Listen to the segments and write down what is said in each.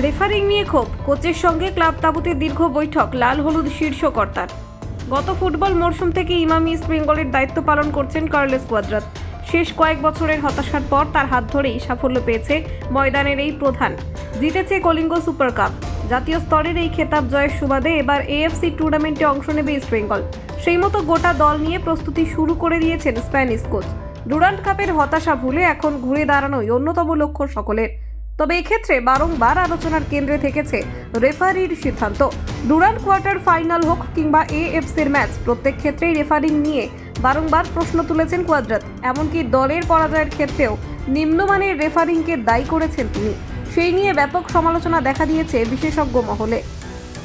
Referring নিয়ে ক্ষোভ। কোচের সঙ্গে ক্লাব তাবুতে দীর্ঘ বৈঠক, লাল হলুদ শীর্ষকর্তার গত ফুটবল মরশুম থেকে ইমামি ইস্ট বেঙ্গলের দায়িত্ব পালন করছেন কার্লেস কোয়াদ্রাত। শেষ কয়েক বছরের হতাশার পর তার হাত ধরেই সাফল্য পেয়েছে ময়দানের এই প্রধান। জিতেছে কলিঙ্গ সুপার কাপ। জাতীয় স্তরের এই খেতাব জয়ের সুবাদে এবার এএফসি টুর্নামেন্টে অংশ নেবে ইস্ট বেঙ্গল। সেই মতো গোটা দল নিয়ে প্রস্তুতি শুরু করে দিয়েছেন স্প্যানিশ কোচ। ডুরান্ট কাপের হতাশা ভুলে এখন ঘুরে দাঁড়ানোই অন্যতম লক্ষ্য সকলের। তবে এক্ষেত্রে বারংবার আলোচনার কেন্দ্রে থেকেছে রেফারির সিদ্ধান্ত। ডুরান্ট কোয়ার্টার ফাইনাল হোক কিংবা এএফসির ম্যাচ, প্রত্যেক ক্ষেত্রেই রেফারিং নিয়ে বারংবার প্রশ্ন তুলেছেন কোয়াদ্রাত। এমনকি দলের পরাজয়ের ক্ষেত্রেও নিম্নমানের রেফারিংকে দায়ী করেছেন তিনি। সেই নিয়ে ব্যাপক সমালোচনা দেখা দিয়েছে বিশেষজ্ঞ মহলে।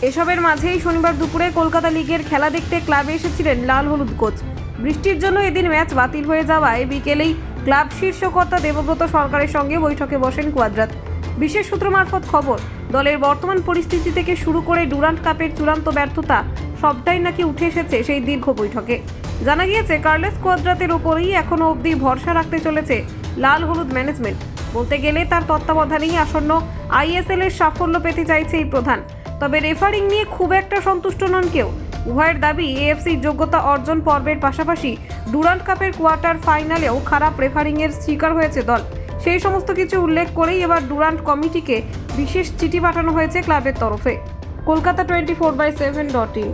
এসবের মাঝেই শনিবার দুপুরে কলকাতা লিগের খেলা দেখতে ক্লাবে এসেছিলেন লাল হলুদ কোচ। বৃষ্টির জন্য এদিন ম্যাচ বাতিল হয়ে যাওয়ায় বিকেলেই ক্লাব শীর্ষকর্তা দেবব্রত সরকারের সঙ্গে বৈঠকে বসেন কোয়াদ্রাত। বিশেষ সূত্র মারফত খবর, দলের বর্তমান পরিস্থিতি থেকে শুরু করে ডুরান্ট কাপের চূড়ান্ত ব্যর্থতা সবটাই নাকি উঠে এসেছে সেই দীর্ঘ বৈঠকে। জানা গিয়েছে, কার্লেস কোয়াদ্রাতের ওপরেই এখনও অবধি ভরসা রাখতে চলেছে লাল হলুদ ম্যানেজমেন্ট। বলতে গেলে তার তত্ত্বাবধানেই আসন্ন আইএসএল এর সাফল্য পেতে চাইছে এই প্রধান। তবে রেফারিং নিয়ে খুব একটা সন্তুষ্ট নন কেউ। উভয়ের দাবি এএফসি যোগ্যতা অর্জন পর্বের পাশাপাশি ডুরান্ট কাপের কোয়ার্টার ফাইনালেও খারাপ রেফারিংয়ের শিকার হয়েছে দল। সেই সমস্ত কিছু উল্লেখ করেই এবার ডুরান্ট কমিটিকে বিশেষ চিঠি পাঠানো হয়েছে ক্লাবের তরফে। Kolkata twenty four by seven dot in.